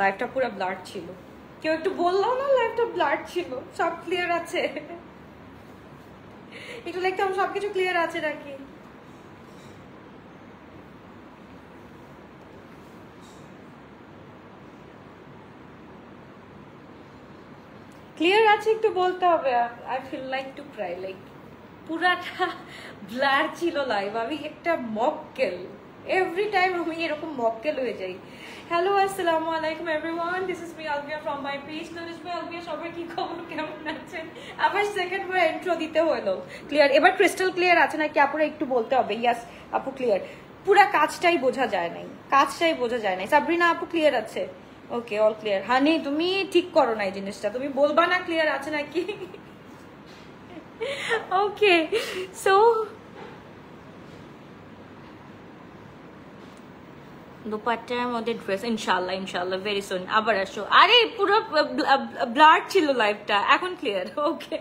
লাইফটা পুরো ব্লাড ছিল। কেউ একটু বলল না লাইফটা ব্লাড ছিল? সব ক্লিয়ার আছে। একটু লিখতে হবে, সবকিছু ক্লিয়ার আছে নাকি? ক্লিয়ার আছে, একটু বলতে হবে। I feel like to cry like পুরাটা ব্লার ছিল লাইভ আমি একটা মক্কেল এভরি টাইম আমি এরকম মক্কেল হয়ে যাই। হ্যালো আসসালামু আলাইকুম everyone this is me Albia from my page knowledge by Albia সবাই কি খবর, কেমন আছেন? আবার সেকেন্ড বার ইন্ট্রো দিতে হলো। ক্লিয়ার এবার ক্রিস্টাল ক্লিয়ার আছে নাকি? আপুরা একটু বলতে হবে। ইয়াস আপু ক্লিয়ার পুরা কাজটাই বোঝা যায় নাই। কাজটাই বোঝা যায় নাই। সাবরিনা আপু ক্লিয়ার আছে? ওকে অল ক্লিয়ার হানি তুমি ঠিক করো না এই জিনিসটা। তুমি বলবা না ক্লিয়ার আছে নাকি? ওকে সো দুপাট্টার মধ্যে ড্রেস ইনশাল্লাহ ইনশাল্লাহ ভেরি সুন আবার আসো আরে, পুরো ব্লাড ছিল লাইফটা এখন ক্লিয়ার ওকে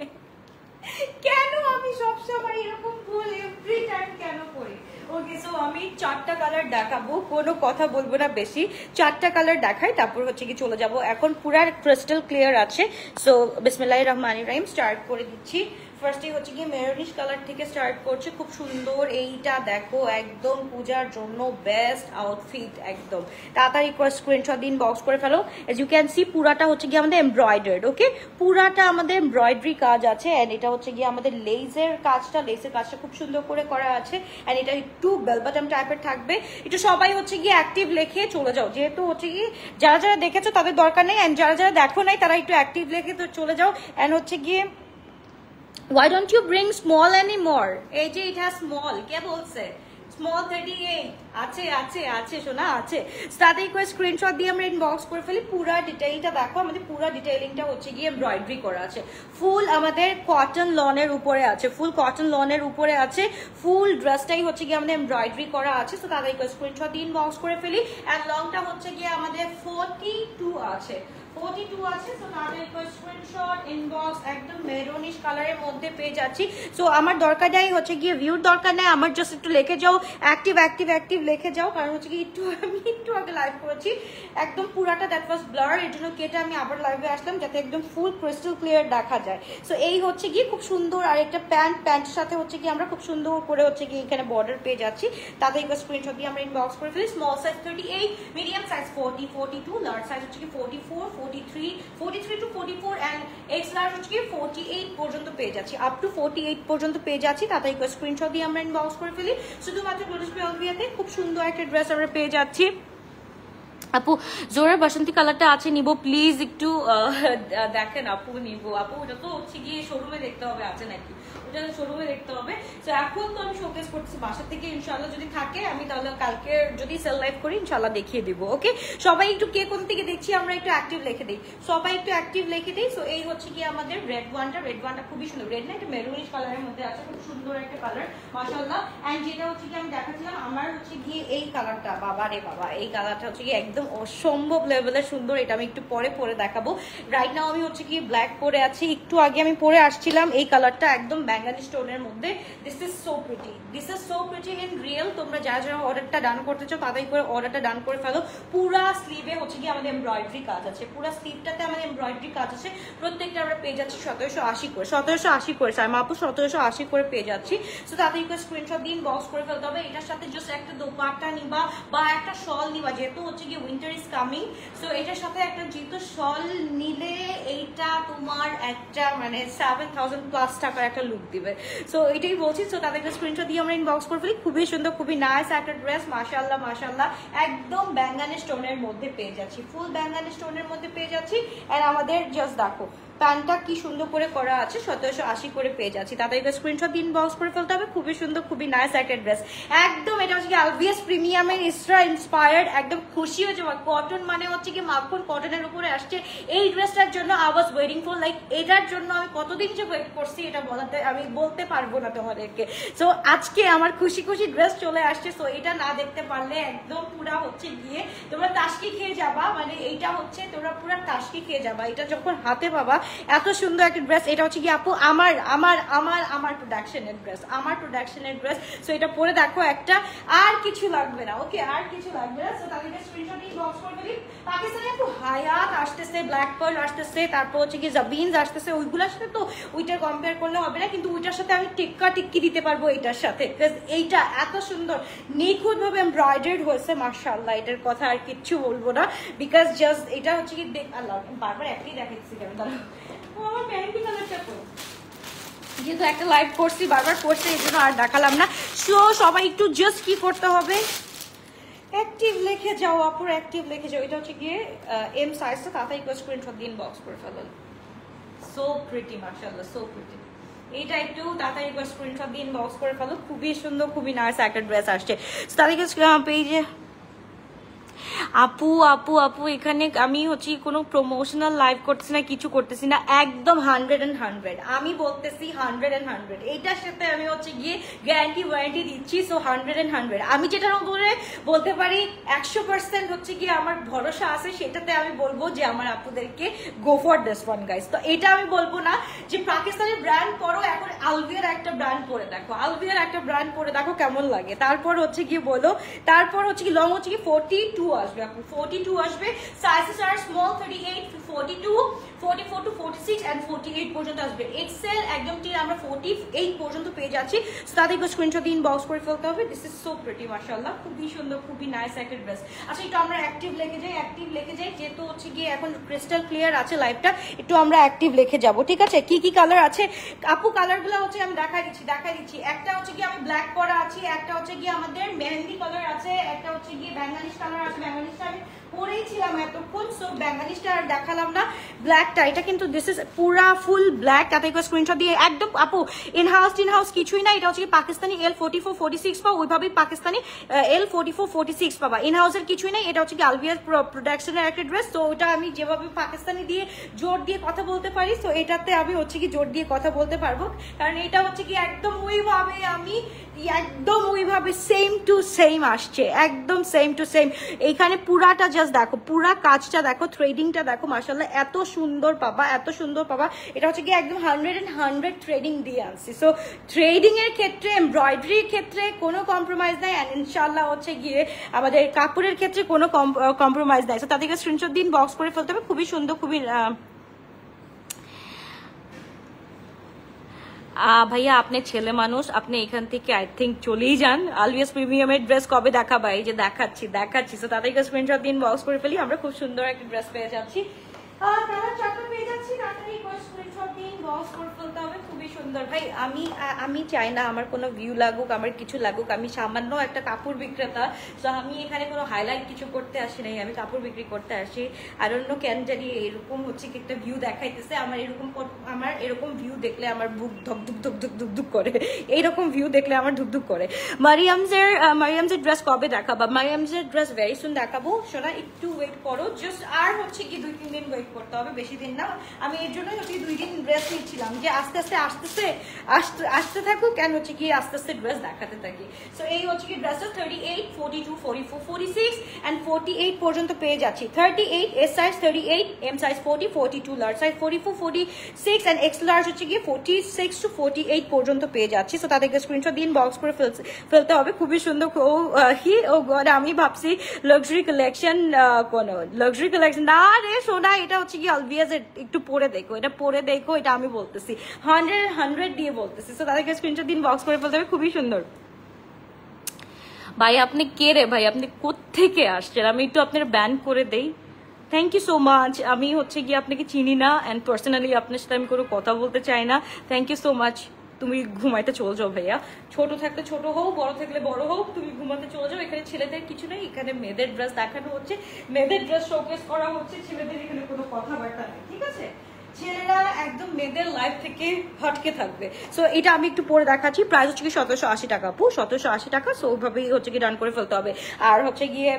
কেন আমি সবসময় এরকম ভুল এভরি টাইম কেন করি? ওকে সো আমি চারটা কালার দেখাবো, কোনো কথা বলব না বেশি। চারটা কালার দেখাই, তারপর হচ্ছে কি চলে যাব। এখন পুরা ক্রিস্টাল ক্লিয়ার আছে। সো বিসমিল্লাহ রহমান রাহিম স্টার্ট করে দিচ্ছি। ফার্স্টে হচ্ছে গিয়ে মেরনিশ কালার থেকে স্টার্ট করছে। খুব সুন্দর এইটা দেখো, একদম পূজার জন্য বেস্ট আউটফিট একদম। তাড়াতাড়ি করে স্ক্রিনশট দিন বক্স করে ফেলো। এজ ইউ ক্যান সি পুরাটা হচ্ছে গিয়ে আমাদের এমব্রয়ডার্ড ওকে পুরাটা আমাদের এমব্রয়ডারি কাজ আছে অ্যান্ড এটা হচ্ছে গিয়ে আমাদের লেজের কাজটা লেসের কাজটা খুব সুন্দর করে করা আছে। অ্যান্ড এটা একটু বেলবাটাম টাইপের থাকবে। এটা সবাই হচ্ছে গিয়ে অ্যাক্টিভ লেখে চলে যাও। যেহেতু হচ্ছে গিয়ে যারা যারা দেখেছ তাদের দরকার নেই অ্যান্ড যারা যারা দেখো নাই তারা একটু অ্যাক্টিভ লেখে তো চলে যাও। অ্যান্ড হচ্ছে গিয়ে why don't you bring small anymore? এই যে it has small. কে বলছে? স্মল থার্টি এইট আছে আছে আছে শোনা আছে। তাতে করে স্ক্রিনশট দিয়ে আমরা ইনবক্স করে ফেলি। পুরা ডিটেইলটা দেখো, আমাদের পুরা ডিটেইলিংটা হচ্ছে গিয়ে এমব্রয়ডারি করা আছে। ফুল আমাদের কটন লনের উপরে আছে। ফুল কটন লনের উপরে আছে। ফুল ড্রেসটাই হচ্ছে গিয়ে আমাদের এমব্রয়ডারি করা আছে। তো তাদের করে স্ক্রিনশট দিয়ে ইনবক্স করে ফেলি। অ্যান্ড লংটা হচ্ছে গিয়ে আমাদের ফোরটি টু আছে। 42 আছে সো ইনবক্স একদম মেরুনিশ কালারের মধ্যে পেয়ে যাচ্ছি। সো আমার দরকার হচ্ছে গিয়ে ভিউর দরকার আমার জাস্ট একটু যাও অ্যাক্টিভ অ্যাক্টিভ অ্যাক্টিভ যাও, কারণ হচ্ছে কি একটু আগে লাইভ করেছি। একদম পুরাটা দ্যাট ব্লার জন্য কেটে আমি আবার আসলাম, যাতে একদম ফুল ক্রিস্টাল ক্লিয়ার দেখা যায়। সো এই হচ্ছে গিয়ে খুব সুন্দর আর একটা প্যান্ট প্যান্টের সাথে হচ্ছে কি আমরা খুব সুন্দর করে হচ্ছে কি এখানে বর্ডার পেয়ে যাচ্ছি। তাদের স্ক্রিনশট দিয়ে আমরা ইনবক্স করে ফেলি small size thirty eight medium size forty forty two large size হচ্ছে কি forty four 43 43 two 44 and X large হচ্ছে কি 48 পর্যন্ত পেয়ে আপ টু 48 পর্যন্ত পেয়ে যাচ্ছি। দিয়ে আমরা ইনবক্স করে ফেলি। শুধুমাত্র খুব সুন্দর একটা ড্রেস আমরা পেয়ে যাচ্ছি। আপু জোরের বাসন্তী কালারটা আছে, নিব প্লিজ একটু দেখেন আপু, নিব। আপু, ওটা তো হচ্ছে গিয়ে শোরুমে দেখতে হবে, আছে নাকি? ওটা শোরুমে দেখতে হবে। তো এখন তো আমি শোকেস করতেছি, বাসা থেকে ইনশাল্লাহ যদি থাকে, আমি তাহলে কালকে যদি সেল লাইভ করি ইনশাল্লাহ দেখিয়ে দিব ওকে সবাই একটু কে কোন থেকে দেখছি, আমরা একটু অ্যাক্টিভ লিখে দিই। সবাই একটু অ্যাক্টিভ লিখে দিই সো এই হচ্ছে গিয়ে আমাদের রেড ওয়ানটা রেড ওয়ানটা খুবই সুন্দর। রেড না একটা মেরুনিশ কালারের মধ্যে আছে, খুব সুন্দর একটা কালার মাশাল্লাহ অ্যান্ড যেটা হচ্ছে কি আমি দেখাচ্ছিলাম, আমার হচ্ছে গিয়ে এই কালারটা বাবা রে বাবা, এই কালারটা হচ্ছে গিয়ে একদম অসম্ভব লেভেলের সুন্দর, এটা আমি একটু পরে পরে দেখাবো। রাইট নাও আমি হচ্ছে কি ব্ল্যাক পরে আছি, একটু আগে আমি পরে আসছিলাম, এই কালারটা একদম ব্যাঙ্গালি স্টোনের মধ্যে। This is so pretty this is so pretty in real তোমরা যারা যারা অর্ডারটা ডান করতে চাও তাদের করে অর্ডারটা ডান করে ফেলো। পুরা স্লিভে হচ্ছে কি আমাদের এমব্রয়ডারি কাজ আছে, পুরা স্লিভটাতে আমাদের এমব্রয়ডারি কাজ আছে। প্রত্যেকটা আমরা পেয়ে যাচ্ছি সতেরোশো আশি করে, সতেরোশো আশি করে সাইমা আপু সতেরোশো আশি করে পেয়ে যাচ্ছি। সো তাদের করে স্ক্রিনশট দিন বক্স করে ফেলতে হবে, এটার সাথে জাস্ট একটা দোপাট্টা নিবা বা একটা শল নিবা, যেহেতু হচ্ছে কি উইন্টার ইজ কামিং সো এটার সাথে একটা যেহেতু শল নিলে এইটা তোমার একটা মানে সেভেন থাউজেন্ড প্লাস টাকার একটা লুক দিবে। সো এটাই বলছি। সো তাদেরকে স্ক্রিনশট দিয়ে আমরা ইনবক্স করে ফেলি। খুবই সুন্দর, খুবই নাইস একটা ড্রেস মাশাল্লাহ মাশাল্লাহ একদম ব্যাঙ্গানে স্টোনের মধ্যে পেয়ে যাচ্ছি। ফুল ব্যাঙ্গানে স্টোনের মধ্যে পেয়ে যাচ্ছি। আর আমাদের জাস্ট দেখো, প্যান্টটা কি সুন্দর করে করা আছে। সতেরোশো আশি করে পেয়ে যাচ্ছি। তাদেরকে স্ক্রিনশট দিন বক্স করে ফেলতে হবে। খুবই সুন্দর, খুবই নাইস একটা ড্রেস একদম এটা ইন্সপায়ার্ড একদম খুশি কটন মানে হচ্ছে কি, মাখন উপরে আসছে। এই ড্রেসটার জন্য I was waiting for like এটার জন্য আমি কতদিন যে ওয়েট করছি এটা আমি বলতে পারব না তোমাদেরকে। সো আজকে আমার খুশি খুশি ড্রেস চলে আসছে। সো এটা না দেখতে পারলে একদম পুরা হচ্ছে গিয়ে তোমরা তাসকি খেয়ে যাবা। মানে এইটা হচ্ছে তোমরা পুরা তাসকি খেয়ে যাবা। এটা যখন হাতে পাবা, এত সুন্দর একটা ড্রেস এটা হচ্ছে কি আপু, আমার আমার আমার আমার প্রোডাকশনের ড্রেস আমার প্রোডাকশনের ড্রেস সো এটা পরে দেখো একটা। আর কিছু লাগবে না ওকে আর কিছু লাগবে না। সো তাদেরকে স্ক্রিনশট বক্স করে দিই পাকিস্তানে একটু হায়াত আসতেছে ব্ল্যাক পার্ল আসতেছে তারপর হচ্ছে কি জাবিনস আসতেছে। ওইগুলোর সাথে তো ওইটা কম্পেয়ার করলে হবে না কিন্তু ওইটার সাথে আমি টিক্কা টিক্কি দিতে পারব এইটার সাথে। Because এইটা এত সুন্দর নিখুঁত ভাবে এমব্রয়ডার্ড হয়েছে মার্শাল্লাহ এটার কথা আর কিচ্ছু বলব না। বিকজ জাস্ট এটা হচ্ছে কি দেখ আল্লাহ বারবার একই দেখাচ্ছি কেন? ও, আমার প্যান্টি কালারটা তো যেহেতু একটা লাইভ করছি, বারবার করছে, এই জন্য আর দেখালাম না। সো সবাই একটু জাস্ট কি করতে হবে? অ্যাক্টিভ লিখে যাও অপর অ্যাক্টিভ লিখে যাও। এটা হচ্ছে গিয়ে এম সাইজটা তাড়াতাড়ি করে স্ক্রিনশট দিন বক্স করে ফেলেন সো প্রিটি মার্শাল্লাহ সো প্রিটি এইটা একটু তাড়াতাড়ি করে স্ক্রিনশট দিন বক্স করে ফেলো। খুবই সুন্দর, খুবই নাইস একটা ড্রেস আসছে। তাদেরকে পেজে আপু আপু আপু, এখানে আমি হচ্ছে কোনো প্রমোশনাল লাইভ করতেছি না, কিছু করতেছি না, একদম হান্ড্রেড অ্যান্ড হান্ড্রেড আমি বলতেছি হান্ড্রেড অ্যান্ড হান্ড্রেড এইটার সাথে আমি হচ্ছে গিয়ে গ্যারান্টি ওয়ারেন্টি দিচ্ছি সো হান্ড্রেড অ্যান্ড হান্ড্রেড আমি যেটার উপরে বলতে পারি, একশো পার্সেন্ট হচ্ছে গিয়ে আমার ভরসা আছে, সেটাতে আমি বলব যে আমার আপুদেরকে go for this one guys তো এটা আমি বলব না যে পাকিস্তানের ব্র্যান্ড পরো, এখন আলভিয়ার একটা ব্র্যান্ড পরে দেখো। আলভিয়ার একটা ব্র্যান্ড পরে দেখো কেমন লাগে। তারপর হচ্ছে গিয়ে বলো, তারপর হচ্ছে কি লং হচ্ছে কি ফোর্টি টু আসবে। আপু ফোর্টি টু আসবে। Sizes are small thirty eight forty two forty four two forty six and forty eight পর্যন্ত আসবে। এক্সেল একদম টির আমরা ফোর্টি এইট পর্যন্ত পেয়ে যাচ্ছি। So তাদেরকে স্ক্রিনশট দিন বক্স করে ফেলতে হবে। দিস ইজ সো প্রিটি মাশাআল্লাহ। খুবই সুন্দর, খুবই নাইস একটা ড্রেস আচ্ছা একটু আমরা অ্যাক্টিভ লেখে যাই অ্যাক্টিভ লেখে যাই। যেহেতু হচ্ছে গিয়ে এখন ক্রিস্টাল ক্লিয়ার আছে লাইভটা একটু আমরা অ্যাক্টিভ লেখে যাব, ঠিক আছে? কি কি কালার আছে? আপু কালারগুলো হচ্ছে আমি দেখাই দিচ্ছি দেখাই দিচ্ছি। একটা হচ্ছে কি আমি ব্ল্যাক করা আছি, একটা হচ্ছে গিয়ে আমাদের মেহেন্দি কালার আছে, একটা হচ্ছে গিয়ে ব্যাঙ্গালিশ কালার আছে ব্যাঙ্গালিশটা আমি পরেই এতক্ষণ সো ব্যাঙ্গালিশটা আর দেখালাম না। ব্ল্যাকটা এটা কিন্তু দিস ইজ পুরা ফুল ব্ল্যাক তাতে স্ক্রিনশট দিয়ে একদম, আপু ইন হাউস ইন হাউস কিছুই না, এটা হচ্ছে কি Pakistani L forty four forty six পাও, ওইভাবেই Pakistani L forty four forty six পাবা। ইন হাউসের কিছুই নাই, এটা হচ্ছে কি আলভিয়ার প্রোডাকশনের একটা ড্রেস তো ওটা আমি যেভাবে পাকিস্তানি দিয়ে জোর দিয়ে কথা বলতে পারি তো এটাতে আমি হচ্ছে কি জোর দিয়ে কথা বলতে পারব। কারণ এটা হচ্ছে কি একদম ওইভাবে আমি, একদম ওইভাবে সেম টু সেম আসছে, একদম সেম টু সেম এইখানে পুরাটা জাস্ট দেখো, পুরা কাজটা দেখো থ্রেডিংটা দেখো মার্শাল্লাহ এত সুন্দর পাবা, এত সুন্দর পাবা। এটা হচ্ছে কি একদম হান্ড্রেড অ্যান্ড হান্ড্রেড থ্রেডিং দিয়ে আনছি। সো থ্রেডিং এর ক্ষেত্রে এমব্রয়ডারির ক্ষেত্রে কোনো কম্প্রোমাইজ নাই অ্যান্ড ইনশাল্লাহ হচ্ছে গিয়ে আমাদের কাপড়ের ক্ষেত্রে কোনো কম্প্রোমাইজ নাই। সো তাদেরকে স্ক্রিনশট দিন বক্স করে ফেলতে হবে। খুবই সুন্দর, খুবই ভাইয়া, আপনি ছেলে মানুষ, আপনি এখান থেকে আই থিঙ্ক চলেই যান। আলভিয়াস প্রিমিয়ামের ড্রেস কবে দেখা ভাই যে দেখাচ্ছি দেখাচ্ছি। তো তাদেরকে স্ক্রিনশট দিন বক্স করে ফেলি। আমরা খুব সুন্দর একটা ড্রেস পেয়ে যাচ্ছি। খুবই সুন্দর। ভাই আমি আমি চাই না আমার কোনো ভিউ লাগুক আমার কিছু লাগুক আমি সামান্য একটা কাপড় বিক্রেতা তো আমি এখানে কোনো হাইলাইট কিছু করতে আসি নাই আমি কাপড় বিক্রি করতে আসি। আর অন্য কেন জানি এরকম হচ্ছে কি একটা ভিউ দেখাইতেছে আমার এরকম আমার এরকম ভিউ দেখলে আমার বুক ধক ধুক ধুক ধুক ধুক ধুক করে এইরকম ভিউ দেখলে আমার ধুক ধুক করে। মারিয়ামসের আহ, মারিয়ামসের ড্রেস কবে দেখাবা? মারিয়ামসের ড্রেস ভেরি সুন দেখাবো। সোনা একটু ওয়েট করো জাস্ট আর হচ্ছে কি দুই তিন দিন ওয়েট করতে হবে, বেশি দিন না। আমি এর জন্যই হচ্ছে দুই দিন ড্রেস নিচ্ছিলাম যে আস্তে আস্তে আস্তে আসতে আসতে থাকুক কেন হচ্ছে কি আস্তে আস্তে ড্রেস দেখাতে থাকি। সো এই হচ্ছে কি ড্রেসটা thirty eight forty two forty four forty six and forty eight পর্যন্ত পেয়ে যাচ্ছি। Thirty eight S size thirty eight M size forty forty two large size forty four forty six and X large হচ্ছে গিয়ে forty six two forty eight পর্যন্ত পেয়ে যাচ্ছি। So তাদেরকে screenshot দিন বক্স করে ফেলতে ফেলতে হবে। খুবই সুন্দর, ও হি, ও গড, আমি ভাবছি লাক্সারি কালেকশন কোন লাক্সারি কালেকশন না রে সোনা, এটা হচ্ছে কি অলভিয়াস একটু পরে দেখো। এটা পরে দেখো, এটা আমি বলতেছি। হান্ড্রেড হান্ড্রেড দিয়ে বলতেছি। তো তাদেরকে স্ক্রিনশট দিন বক্স করে ফেলতে হবে। খুবই সুন্দর। ভাই, আপনি কে রে? ভাই, আপনি কোত্থেকে আসছেন? আমি একটু আপনার ব্যান করে দেই। থ্যাংক ইউ সো মাচ আমি হচ্ছে গিয়ে আপনাকে চিনি না অ্যান্ড পার্সোনালি আপনার সাথে আমি কোনো কথা বলতে চাই না। থ্যাংক ইউ সো মাচ তুমি ঘুমাইতে চলে যাও ভাইয়া। ছোট থাকলে ছোট হোক বড় থাকলে বড় হোক তুমি ঘুমাতে চলে যাও। এখানে ছেলেদের কিছু নেই, এখানে মেয়েদের ড্রেস দেখানো হচ্ছে। মেয়েদের ড্রেস শোকেস করা হচ্ছে, ছেলেদের এখানে কোনো কথাবার্তা নেই, ঠিক আছে? ছেলেরা একদম মেয়েদের লাইফ থেকে হটকে থাকবে। সো এটা আমি একটু পরে দেখাচ্ছি। প্রাইস হচ্ছে কি সতেরোশো আশি টাকা আপু। সতেরোশো আশি টাকা সো ওইভাবেই হচ্ছে কি ডান করে ফেলতে হবে। আর হচ্ছে গিয়ে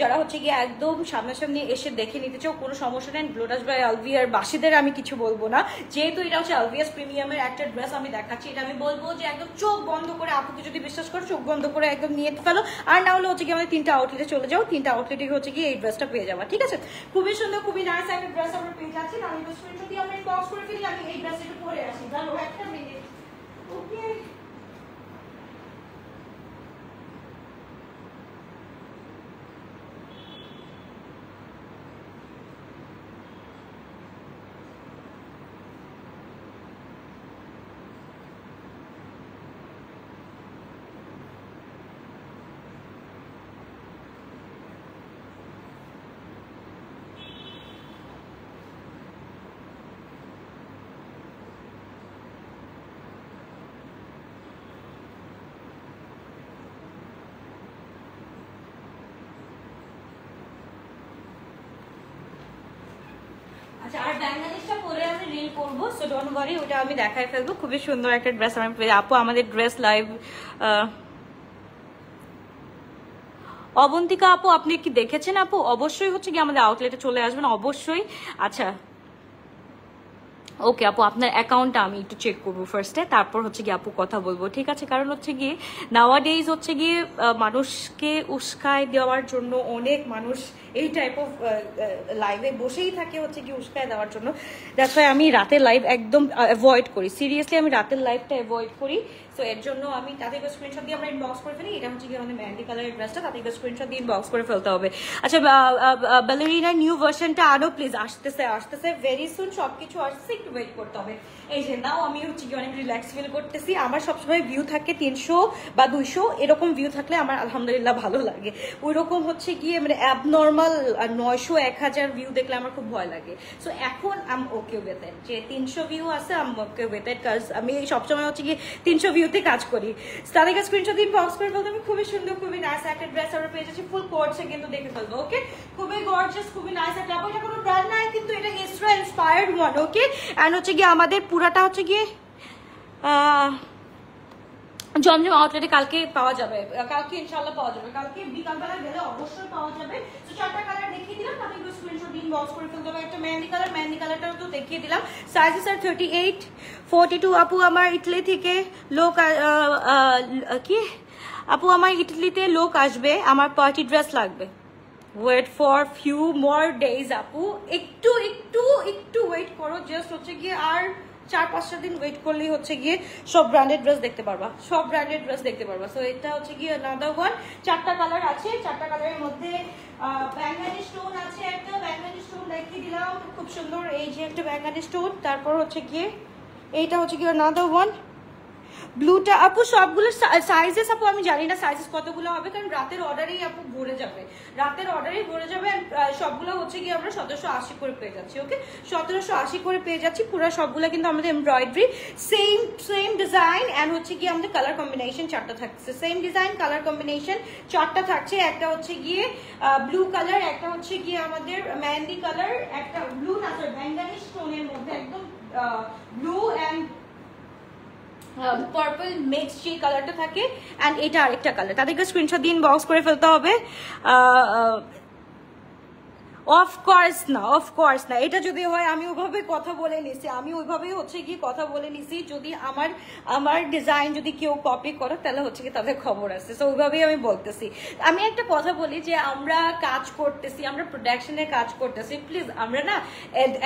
যারা হচ্ছে গিয়ে একদম সামনাসামনি এসে দেখে নিতে চাও, কোনো সমস্যা নেই। গ্লোটাস বাই আলভিয়ার বাসীদের আমি কিছু বলব না। যেহেতু এটা হচ্ছে আলভিয়াস প্রিমিয়ামের একটা ড্রেস আমি দেখাচ্ছি, এটা আমি বলব যে একদম চোখ বন্ধ করে আপুকে যদি বিশ্বাস করো, চোখ বন্ধ করে একদম নিয়ে ফেলো। আর না হলে হচ্ছে কি আমাদের তিনটা আউটলেটে চলে যাও। তিনটা আউটলেটে হচ্ছে কি এই ড্রেসটা পেয়ে যাবা, ঠিক আছে? খুবই সুন্দর, খুবই নাইস একটা ড্রেস আমরা পেয়ে যাচ্ছি। আমি যদি আমরা বক্স করে ফেলি আমি এই ব্রাশটা পরে আসি দাঁড়ো একটা মিনিট ওকে ওয়ারি ওটা আমি দেখাই ফেলব। খুবই সুন্দর একটা ড্রেস আমি আপু, আমাদের ড্রেস লাইভ অবন্তিকা আপু, আপনি কি দেখেছেন আপু? অবশ্যই হচ্ছে কি আমাদের আউটলেটে চলে আসবেন, অবশ্যই। আচ্ছা ওকে আপু, আপনার অ্যাকাউন্টটা আমি একটু চেক করব ফার্স্টে তারপর হচ্ছে গিয়ে আপু কথা বলব, ঠিক আছে? কারণ হচ্ছে গিয়ে নাওয়া ডেইজ হচ্ছে গিয়ে মানুষকে উস্কায় দেওয়ার জন্য অনেক মানুষ এই টাইপ অফ লাইভে বসেই থাকে হচ্ছে কি উস্কায় দেওয়ার জন্য। দ্যাটস ওয়াই আমি রাতের লাইভ একদম অ্যাভয়েড করি। সিরিয়াসলি আমি রাতের লাইভটা অ্যাভয়েড করি। সো এর জন্য আমি তাদের স্ক্রিনশট দিয়ে আমরা ইনবক্স করে ফেলি। এটা হচ্ছে কি আমাদের মেহেন্দি কালারের ড্রেসটা তাদের স্ক্রিনশট দিয়ে ইনবক্স করে ফেলতে হবে। আচ্ছা ব্যালেরিনার নিউ ভার্সনটা আরও প্লিজ আসতেছে আসতেছে। ভেরি সুন সবকিছু আসতেছে একটু ওয়েট করতে হবে। এই যে, নাও আমি হচ্ছে কি অনেক রিল্যাক্স ফিল করতেছি। আমার সবসময় ভিউ থাকে তিনশো বা দুইশো, এরকম ভিউ থাকলে আমার আলহামদুলিল্লাহ ভালো লাগে। ওই রকম হচ্ছে গিয়ে মানে অ্যাবনর্মাল নয়শো, এক হাজার ভিউ দেখলে আমার খুব ভয় লাগে। সো এখন আম ওকে উইথ যে, তিনশো ভিউ আছে আম ওকে উইথ কাজ আমি সবসময় হচ্ছে গিয়ে তিনশো ভিউতে কাজ করি। তাদেরকে স্ক্রিনশট দিন বক্স করে ফেলতে আমি খুবই সুন্দর, খুবই নাইস একটা ড্রেস আমরা পেয়ে যাচ্ছি। ফুল কোর্সে কিন্তু দেখে ফেলব ওকে খুবই গর্জিয়াস খুবই নাইস একটা। এটা কোনো ব্র্যান্ড নাই, কিন্তু এটা Isra inspired one okay and হচ্ছে গিয়ে আমাদের পুরাটা হচ্ছে গিয়ে জমজম আউটলেটে কালকে পাওয়া যাবে। কালকে ইনশাল্লাহ পাওয়া যাবে। কালকে বিকালবেলা গেলে অবশ্যই পাওয়া যাবে। তো চারটা কালার দেখিয়ে দিলাম। তাতে একটু স্ক্রিনশট দিন বক্স করে ফেলতে হবে একটা মেহেন্দি কালার মেহেন্দি কালারটাও তো দেখিয়ে দিলাম। Sizes are thirty eight forty two আপু আমার ইটলি থেকে লোক কি? আপু আমার ইটলিতে লোক আসবে। আমার পার্টি ড্রেস লাগবে। Wait for few more days আপু একটু একটু একটু ওয়েট করো। জাস্ট হচ্ছে গিয়ে আর চার পাঁচটা দিন ওয়েট করলেই হচ্ছে গিয়ে সব ব্র্যান্ডেড ড্রেস দেখতে পারবা। সব ব্র্যান্ডেড ড্রেস দেখতে পারবা। সো এটা হচ্ছে গিয়ে নাদার ওয়ান চারটা কালার আছে। চারটা কালারের মধ্যে ব্যাঙ্গানি স্টোন আছে একটা। ব্যাঙ্গানি স্টোন দেখিয়ে দিলাম। খুব সুন্দর। এই যে একটা ব্যাঙ্গানি স্টোন তারপর হচ্ছে গিয়ে এইটা হচ্ছে গিয়ে নাদার ওয়ান ব্লুটা আপু সবগুলো সাইজেস আপু, আমি জানি না সাইজেস কতগুলো হবে, কারণ রাতের অর্ডারেই আপু ভরে যাবে। রাতের অর্ডারেই ভরে যাবে সবগুলো হচ্ছে কি আমরা সতেরোশো আশি করে পেয়ে যাচ্ছি ওকে সতেরোশো আশি করে পেয়ে যাচ্ছি, পুরো সবগুলো কিন্তু আমাদের embroidery same same design and হচ্ছে কি আমাদের কালার কম্বিনেশন চারটা থাকছে। সেম ডিজাইন কালার কম্বিনেশন চারটা থাকছে, একটা হচ্ছে গিয়ে ব্লু কালার একটা হচ্ছে গিয়ে আমাদের মেহেন্দি কালার একটা ব্লু না সরি বেঙ্গালি স্টোনের মধ্যে একদম ব্লু পার্পল মিক্স যে কালারটা থাকে অ্যান্ড এটা আরেকটা কালার তাদেরকে স্ক্রিনশট দিন বক্স করে ফেলতে হবে। অফকোর্স না অফকোর্স না। এটা যদি হয়, আমি ওইভাবে কথা বলে নিছি। আমি ওইভাবেই হচ্ছে কি কথা বলে নিছি। যদি আমার আমার ডিজাইন যদি কেউ কপি করে, তাহলে হচ্ছে কি তাদের খবর আছে। সো ওইভাবেই আমি বলতেছি। আমি একটা কথা বলি যে, আমরা কাজ করতেছি, আমরা প্রোডাকশনে কাজ করতেছি। প্লিজ আমরা না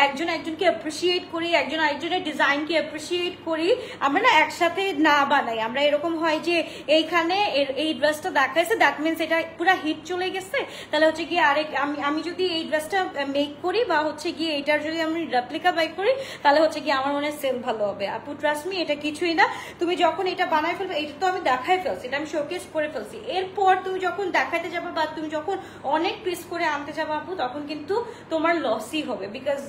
একজন একজনকে অ্যাপ্রিসিয়েট করি, একজন একজনের ডিজাইনকে অ্যাপ্রিসিয়েট করি। আমরা না একসাথে না বানাই। আমরা এরকম হয় যে, এইখানে এই ড্রেসটা দেখাইছে দ্যাট মিনস এটা পুরো হিট চলে গেছে। তাহলে হচ্ছে গিয়ে আরেক, আমি আমি যদি এই ড্রেসটা মেক করি বা হচ্ছে গিয়ে এটার যদি আমি রেপ্লিকা বাই করি, তাহলে হচ্ছে গিয়ে আমার মনে হয় সেল ভালো হবে। আপু ট্রাস্ট মি এটা কিছুই না। তুমি যখন এটা বানাই ফেলবে, এটা তো আমি দেখাই ফেলছি, এটা আমি শোকেস করে ফেলছি। এরপর তুমি যখন দেখাতে যাবে বা তুমি যখন অনেক পিস করে আনতে যাবে আপু, তখন কিন্তু তোমার লসই হবে বিকজ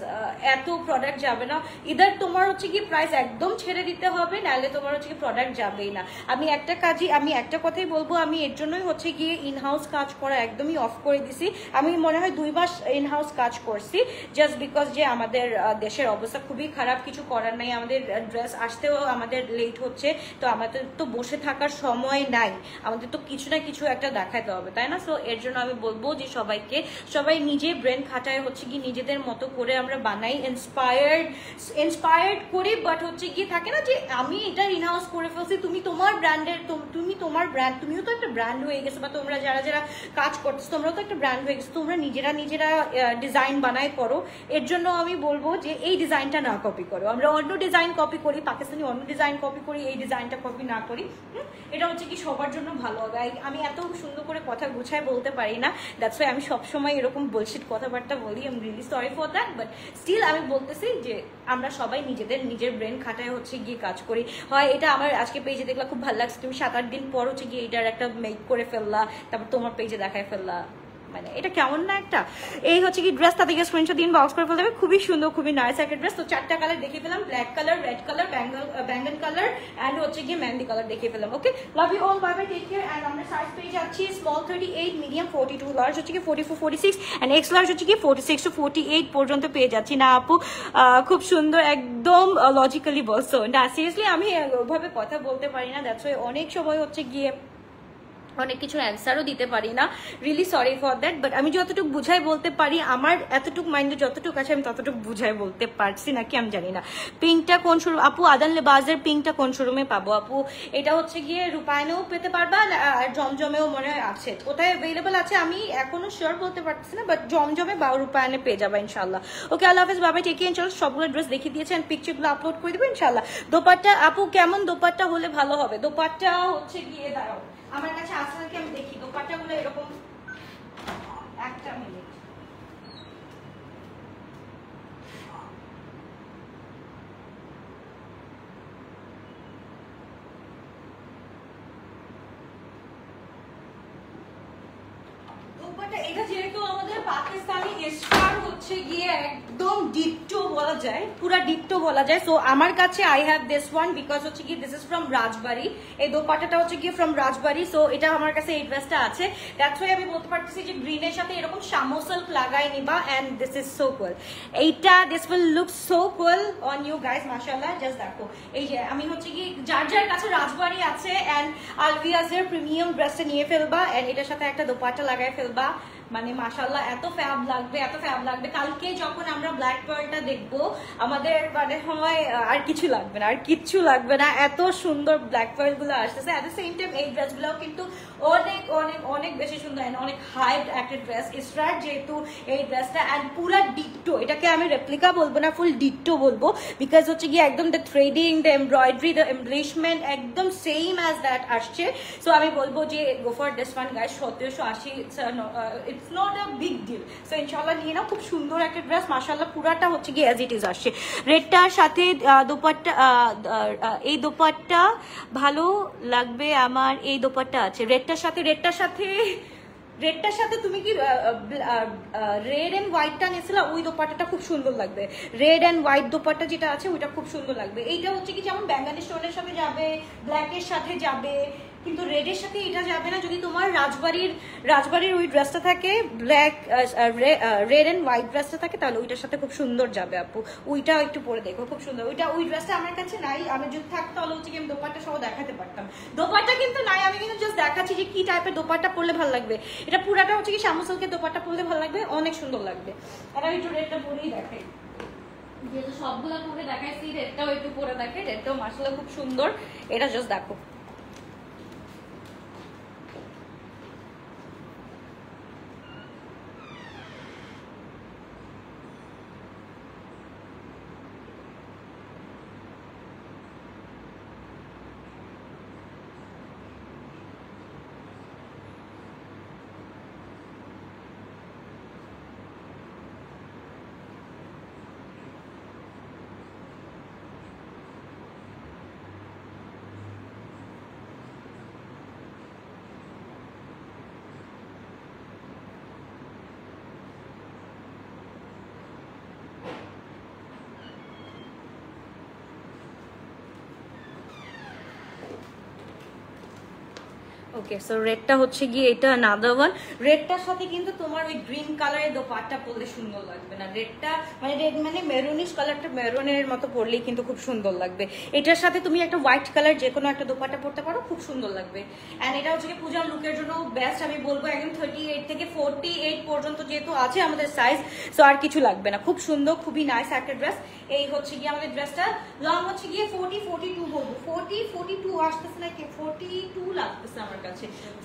এত প্রোডাক্ট যাবে না। ইদার তোমার হচ্ছে কি প্রাইস একদম ছেড়ে দিতে হবে, নাহলে তোমার হচ্ছে কি প্রোডাক্ট যাবেই না। আমি একটা কাজই, আমি একটা কথাই বলব, আমি এর জন্যই হচ্ছে গিয়ে ইনহাউস কাজ করা একদমই অফ করে দিছি। আমি মনে হয় দুই মাস ইনহাউস কাজ করছি জাস্ট বিকজ যে আমাদের দেশের অবস্থা খুবই খারাপ, কিছু করার নাই, আমাদের ড্রেস আসতেও আমাদের লেট হচ্ছে, তো আমাদের তো বসে থাকার সময় নাই, আমাদের তো কিছু না কিছু একটা দেখাতে হবে, তাই না? সো এর জন্য আমি বলব যে সবাইকে, সবাই নিজে ব্রেন খাটায় হচ্ছে কি নিজেদের মতো করে আমরা বানাই ইন্সপায়ার্ড ইন্সপায়ার্ড করি বাট হচ্ছে গিয়ে থাকে না যে আমি এটা ইনহাউস করে ফেলছি, তুমি তোমার ব্র্যান্ডের তুমি তোমার ব্র্যান্ড তুমিও তো একটা ব্র্যান্ড হয়ে গেছো, বা তোমরা যারা যারা কাজ করতেছো, তোমরাও তো একটা ব্র্যান্ড হয়ে গেছো, তোমরা নিজেরা নিজেরা ডিজাইন বানায় করো, এর জন্য আমি বলব যে এই ডিজাইনটা না কপি করো। আমরা অন্য ডিজাইন কপি করি, পাকিস্তানি অন্য ডিজাইন কপি করি, এই ডিজাইনটা কপি না করি? এটা হচ্ছে কি সবার জন্য ভালো হবে। আমি এত সুন্দর করে কথা গুছায় বলতে পারি না দ্যাটস ওয়াই আমি সবসময় এরকম বলছিট কথাবার্তা বলি আম really sorry for that but still আমি বলতেছি যে আমরা সবাই নিজেদের, নিজের ব্রেন খাটায় হচ্ছে গিয়ে কাজ করি। হয় এটা আমার আজকে পেজে দেখলা, খুব ভালো লাগছে, তুমি সাত আট দিন পর হচ্ছে গিয়ে এটার একটা মেক করে ফেললা, তারপর তোমার পেজে দেখায় ফেললা। মানে এটা কেমন না একটা? এই হচ্ছে কি ড্রেস তাদেরকে স্ক্রিনশট দিন বক্স করে ফেলতে খুবই সুন্দর, খুবই নাইস একটা ড্রেস তো চারটা কালার দেখিয়ে পেলাম ব্ল্যাক কালার রেড কালার ব্যাঙ্গন কালার অ্যান্ড হচ্ছে গিয়ে মেহেন্দি কালার দেখিয়ে পেলাম okay love you all bye bye take care and আমরা সাইজ পেয়ে যাচ্ছি small thirty eight medium forty two large হচ্ছে কি forty four forty six and X large হচ্ছে কি forty six two forty eight পর্যন্ত পেয়ে যাচ্ছি। না আপু খুব সুন্দর, একদম লজিক্যালি বলছো। না সিরিয়াসলি আমি ওভাবে কথা বলতে পারি না দ্যাটস অনেক সময় হচ্ছে গিয়ে অনেক কিছু অ্যান্সারও দিতে পারি না। Really sorry for that but আমি যতটুকু বুঝাই বলতে পারি, আমার এতটুকু মাইন্ডে যতটুকু আছে, আমি ততটুকু বুঝাই বলতে পারছি নাকি আমি জানি না। পিঙ্কটা কোন শোরুম আপু, আদান লেবাজের পিঙ্কটা কোন শোরুমে পাবো আপু? এটা হচ্ছে গিয়ে রূপায়ণেও পেতে পারবা, আর জমজমেও মনে হয় আছে। কোথায় অ্যাভেলেবল আছে আমি এখনও শিওর বলতে পারছি না বাট জমজমে বা রূপায়ণে পেয়ে যাবা ইনশাল্লাহ ওকে আল্লাহ হাফেজ বাবাই টেকে ইনশাল্লাহ সবগুলো ড্রেস দেখিয়ে দিয়েছেন পিকচারগুলো আপলোড করে দেবো ইনশাল্লাহ দোপাট্টা আপু, কেমন দোপাট্টা হলে ভালো হবে? দোপাট্টা হচ্ছে গিয়ে, দাঁড়াও। আমার কাছে আসলে নাকি? আমি দেখি। দোপাট্টাগুলো এরকম একটা মিনিট। এটা পাকিস্তানি স্টার হচ্ছে গিয়ে একদম ডিট্টো বলা যায়, পুরা ডিট্টো বলা যায়। সো আমার কাছে I have this one because হচ্ছে গিয়ে দিস ইজ ফ্রম রাজবাড়ি এই দোপাট্টাটা হচ্ছে গিয়ে ফ্রম রাজবাড়ি সো এটা আমার কাছে এই ড্রেসটা আছে। দ্যাটস ওয়াই আমি বলতে পারতেছি যে গ্রিনের সাথে এরকম সামোসেলফ লাগাই নিবা and this is so cool এইটা this will look so cool on you guys মাশাআল্লাহ জাস্ট দেখো। এই যে, আমি হচ্ছে কি যার যার কাছে রাজবাড়ি আছে এন্ড আলভিয়াজের প্রিমিয়াম ড্রেসটা নিয়ে ফেলবা এন্ড এটার সাথে একটা দোপাট্টা লাগাই ফেলবা। মানে মাশাল্লাহ এত ফ্যাব লাগবে, এত ফ্যাব লাগবে। কালকে যখন আমরা ব্ল্যাক পার্লটা দেখব, আমাদের মানে হয় আর কিছু লাগবে না, আর কিচ্ছু লাগবে না। এত সুন্দর ব্ল্যাক পার্লগুলো আসতেছে। এট দ্য সেম টাইম এই ড্রেসগুলো কিন্তু অনেক অনেক অনেক বেশি সুন্দর অনেক হাই একটা ড্রেস। স্ট্রাট যেহেতু এই ড্রেসটা অ্যান্ড পুরা ডিট্টো এটাকে আমি রেপ্লিকা বলব না ফুল ডিট্টো বলব। বিকজ হচ্ছে গিয়ে একদম the threading the embroidery the embellishment একদম সেম অ্যাজ দ্যাট আসছে। সো আমি বলব যে go for this one guys সতেরোশো আশি it's not a big deal so ইনশাল্লাহ নিয়ে নাও। খুব সুন্দর একটা ড্রেস মাসাল্লাহ পুরাটা হচ্ছে গিয়ে অ্যাজ ইট ইজ আসছে। রেডটার সাথে দোপাট্টা এই দোপাট্টা ভালো লাগবে আমার। এই দোপাট্টা আছে। রেডটার সাথে রেডটার সাথে রেডটার সাথে তুমি কি রেড এন্ড হোয়াইটটা নিয়েছিল? ওই দোপাট্টাটা খুব সুন্দর লাগবে। রেড এন্ড হোয়াইট দোপাট্টা যেটা আছে, ওইটা খুব সুন্দর লাগবে। এইটা হচ্ছে কি, যেমন ব্যাঙ্গানি স্টোনের সাথে যাবে ব্ল্যাকের সাথে যাবে। কিন্তু রেডের সাথে এটা যাবে না যদি তোমার রাজবাড়ির রাজবাড়ির ওই ড্রেসটা থাকে ব্ল্যাক রেড এন্ড হোয়াইট ড্রেসটা থাকে, তাহলে ওইটার সাথে খুব সুন্দর যাবে আপু। ওইটাও একটু পরে দেখো খুব সুন্দর। ওইটা, ওই ড্রেসটা আমার কাছে নাই, আমি যদি থাকতো তাহলে হচ্ছে কি আমি দোপাট্টা সহ দেখাতে পারতাম। দোপাট্টা কিন্তু নাই, আমি কিন্তু জাস্ট দেখাচ্ছি যে কি টাইপের দোপাট্টা পরলে ভালো লাগবে। এটা পুরাটা হচ্ছে কি শামুসলকে দোপাট্টা পরলে ভালো লাগবে, অনেক সুন্দর লাগবে। আর আমি একটু রেডটা পরেই দেখাই। যেহেতু সবগুলো পরে দেখাইছি রেডটাও একটু পরে দেখে রেডটাও মাসালা খুব সুন্দর। এটা জাস্ট দেখো। ওকে সো রেডটা হচ্ছে গিয়ে এটা নাদার ওয়ান রেডটার সাথে কিন্তু তোমার ওই গ্রিন কালারের পরলে সুন্দর লাগবে না। রেডটা মানে রেড মানে কালারটা মতো পরলেই কিন্তু খুব সুন্দর লাগবে। এটার সাথে তুমি একটা হোয়াইট কালার যে কোনো একটা দোপাট্টা পরতে পারো, খুব সুন্দর লাগবে। অ্যান্ড এটা হচ্ছে পূজার লুকের জন্য বেস্ট আমি বলব একদম থার্টি এইট থেকে ফোরটি এইট পর্যন্ত যেহেতু আছে আমাদের সাইজ সো আর কিছু লাগবে না। খুব সুন্দর, খুবই নাইস একটা ড্রেস এই হচ্ছে গিয়ে আমাদের ড্রেসটা লং হচ্ছে গিয়ে ফোর্টি ফোর্টি টু বলব। ফোর্টি ফোর্টি টু আসতেছে নাকি? ফোর্টি টু লাগতেছে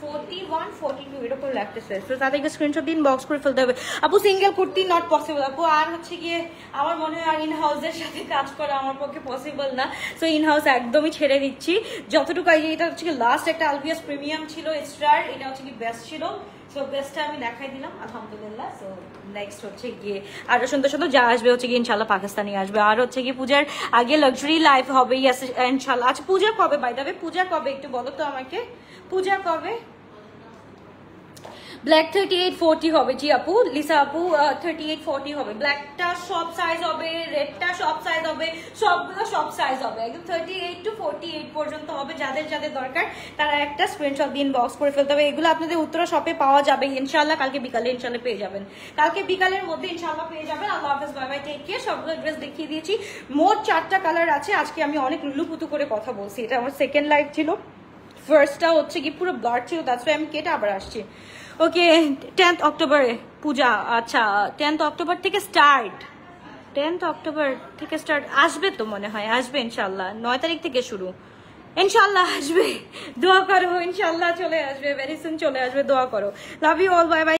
ফোর্টি ওয়ান ফোর্টি টু এরকম লাগতেছে। তো তাদেরকে স্ক্রিনশট দিন বক্স করে ফেলতে হবে। আপু সিঙ্গেল কুর্তি নট পসিবল আপু, আর হচ্ছে গিয়ে আমার মনে হয় ইন হাউসের সাথে কাজ করা আমার পক্ষে পসিবল না। সো ইন হাউস একদমই ছেড়ে দিচ্ছি। যতটুকু এটা হচ্ছে কি লাস্ট একটা আলবিয়াস প্রিমিয়াম ছিল স্টার এটা হচ্ছে কি বেস্ট ছিল। সো আমি দেখাই দিলাম, আলহামদুলিল্লাহ। নেক্সট হচ্ছে গিয়ে সুন্দর যা আসবে হচ্ছে গিয়ে ইনশাল্লাহ পাকিস্তানি আসবে। আর হচ্ছে গিয়ে পূজার আগে লাক্সারি লাইফ হবে ইনশাল্লাহ আচ্ছা পূজা কবে? বাই পূজা কবে? একটু বলো তো আমাকে। পূজা কবে? ব্ল্যাক থার্টি এইট ফোরটি হবে জি আপু লিসা আপু থার্টি এইট ফোরটি হবে। ব্ল্যাকটা সব সাইজ হবে রেডটা সব সাইজ হবে, সবগুলো সব সাইজ হবে। একদম thirty eight to forty eight পর্যন্ত হবে, যাদের যাদের দরকার, তারা একটা স্ক্রিনশট দিন বক্স করে ফেলতে হবে। এগুলো আপনাদের উত্তরা শপে পাওয়া যাবে। ইনশাল্লাহ কালকে বিকালে ইনশাল্লাহ পেয়ে যাবেন। কালকে বিকালের মধ্যে ইনশাল্লাহ পেয়ে যাবেন। আল্লাহ হাফেজ বাই বাই টেক কেয়ার সবগুলো ড্রেস দেখিয়ে দিয়েছি। মোট চারটা কালার আছে। আজকে আমি অনেক লুলুপুতু করে কথা বলছি। এটা আমার সেকেন্ড লাইফ ছিল। ফার্স্টটা হচ্ছে কি পুরো ব্লাড ছিল। দ্যাটস আমি কেটে আবার আসছি। ওকে টেন্থ অক্টোবরে পূজা আচ্ছা টেন্থ অক্টোবর থেকে স্টার্ট টেন্থ অক্টোবর থেকে স্টার্ট আসবে তো মনে হয়, আসবে ইনশাল্লাহ, নয় তারিখ থেকে শুরু। ইনশাল্লাহ আসবে, দোয়া করো, ইনশাল্লাহ চলে আসবে ভেরি সুন চলে আসবে, দোয়া করো। Love you all bye bye